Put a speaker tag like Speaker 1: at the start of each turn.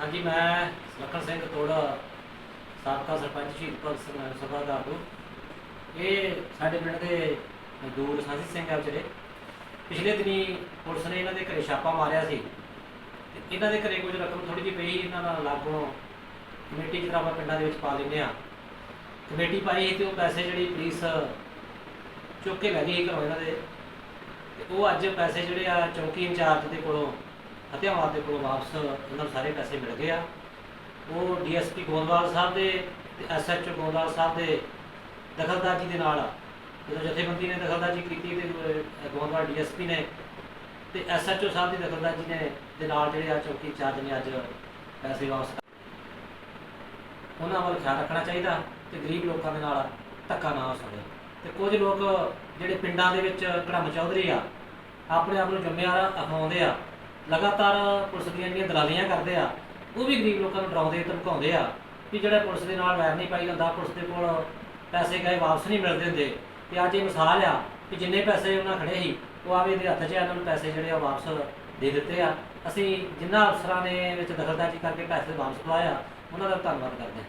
Speaker 1: ਹਾਂਜੀ ਮੈਂ ਲਖਨ ਸਿੰਘ ਤੋੜਾ ਸਾਬਕਾ ਸਰਪੰਚ ਸ਼ਹੀਦ ਭਗਤ ਸਿੰਘ ਨਗਰ ਸਭਾ ਦਾ ਆਗੂ। ਇਹ ਸਾਡੇ ਪਿੰਡ ਦੇ ਮਜ਼ਦੂਰ ਸਾਜੀ ਸਿੰਘ ਆ ਵਿਚਾਰੇ। ਪਿਛਲੇ ਦਿਨੀ ਪੁਲਿਸ ਨੇ ਇਹਨਾਂ ਦੇ ਘਰੇ ਛਾਪਾ ਮਾਰਿਆ ਸੀ। ਤੇ ਇਹਨਾਂ ਦੇ ਘਰੇ ਕੁਝ ਰਕਮ ਥੋੜੀ ਜਿਹੀ ਪਈ ਸੀ, ਇਹਨਾਂ ਨਾਲ ਲਾਗੋਂ ਕਮੇਟੀ ਜਿਹੜਾ ਆਪਾਂ ਪਿੰਡਾਂ ਦੇ ਵਿੱਚ ਪਾ ਲੈਂਦੇ ਆ ਕਮੇਟੀ ਪਾਈ ਸੀ ਤੇ ਉਹ ਪੈਸੇ ਜਿਹੜੀ ਪੁਲਿਸ ਚੁੱਕ ਕੇ ਲੈ ਗਈ ਸੀ ਘਰੋਂ ਇਹਨਾਂ ਦੇ। ਤੇ ਉਹ ਅੱਜ ਪੈਸੇ ਜਿਹੜੇ ਆ ਚੌਕੀ ਇੰਚਾਰਜ ਦੇ ਕੋਲੋਂ ਹਥਿਆਵਾਂ ਦੇ ਕੋਲੋਂ ਵਾਪਸ ਉਹਨਾਂ ਨੂੰ ਸਾਰੇ ਪੈਸੇ ਮਿਲ ਗਏ ਆ। ਉਹ ਡੀਐਸਪੀ ਗੋਂਦਵਾਲ ਸਾਹਿਬ ਦੇ ਤੇ ਐਸਐਚਓ ਗੋਂਦਵਾਲ ਸਾਹਿਬ ਦੇ ਦਖਲਅੰਦਾਜ਼ੀ ਦੇ ਨਾਲ ਜਦੋਂ ਜਥੇਬੰਦੀ ਨੇ ਦਖਲਅੰਦਾਜ਼ੀ ਕੀਤੀ ਤੇ ਅਹ, ਗੋਂਦਵਾਲ ਡੀਐਸਪੀ ਨੇ ਤੇ ਐਸਐਚਓ ਸਾਹਿਬ ਦੀ ਦਖਲਅੰਦਾਜ਼ੀ ਨੇ ਦੇ ਨਾਲ ਜਿਹੜੇ ਆ ਚੌਕੀ ਚਾਰਜ ਨੇ ਅੱਜ ਪੈਸੇ ਵਾਪਸ ਉਹਨਾਂ ਵੱਲ ਖਿਆਲ ਰੱਖਣਾ ਚਾਹੀਦਾ ਤੇ ਗਰੀਬ ਲੋਕਾਂ ਦੇ ਨਾਲ ਧੱਕਾ ਨਾ ਹੋ ਸਕੇ ਤੇ ਕੁਝ ਲੋਕ ਜਿਹੜੇ ਪਿੰਡਾਂ ਦੇ ਵਿੱਚ ਕੜਮ ਚੌਧਰੀ ਆ ਆਪਣੇ ਆਪ ਨੂੰ ਜ਼ਿੰਮੇਵਾਰ ਅਖਾਉਂਦੇ ਆ ਲਗਾਤਾਰ ਪੁਲਿਸ ਦੀਆਂ ਜਿਹੜੀਆਂ ਦਲਾਲੀਆਂ ਕਰਦੇ ਆ ਉਹ ਵੀ ਗਰੀਬ ਲੋਕਾਂ ਨੂੰ ਡਰਾਉਂਦੇ ਧਮਕਾਉਂਦੇ ਆ ਕਿ ਜਿਹੜਾ ਪੁਲਿਸ ਦੇ ਨਾਲ ਵੈਰ ਨਹੀਂ ਪਾਈ ਜਾਂਦਾ ਪੁਲਿਸ ਦੇ ਕੋਲ ਪੈਸੇ ਗਏ ਵਾਪਸ ਨਹੀਂ ਮਿਲਦੇ ਹੁੰਦੇ। ਤੇ ਅੱਜ ਇਹ ਮਿਸਾਲ ਆ ਕਿ ਜਿੰਨੇ ਪੈਸੇ ਉਹਨਾਂ ਖੜੇ ਸੀ ਉਹ ਆਵੇ ਇਹਦੇ ਹੱਥ 'ਚ ਆ, ਇਹਨਾਂ ਨੂੰ ਪੈਸੇ ਜਿਹੜੇ ਆ ਵਾਪਸ ਦੇ ਦਿੱਤੇ ਆ। ਅਸੀਂ ਜਿਨ੍ਹਾਂ ਅਫਸਰਾਂ ਨੇ ਵਿੱਚ ਦਖਲਅੰਦਾਜ਼ੀ ਕਰਕੇ ਪੈਸੇ ਵਾਪਸ ਪਵਾਇਆ ਉਹਨਾਂ ਦਾ ਧੰਨਵਾਦ ਕਰਦੇ ਹਾਂ।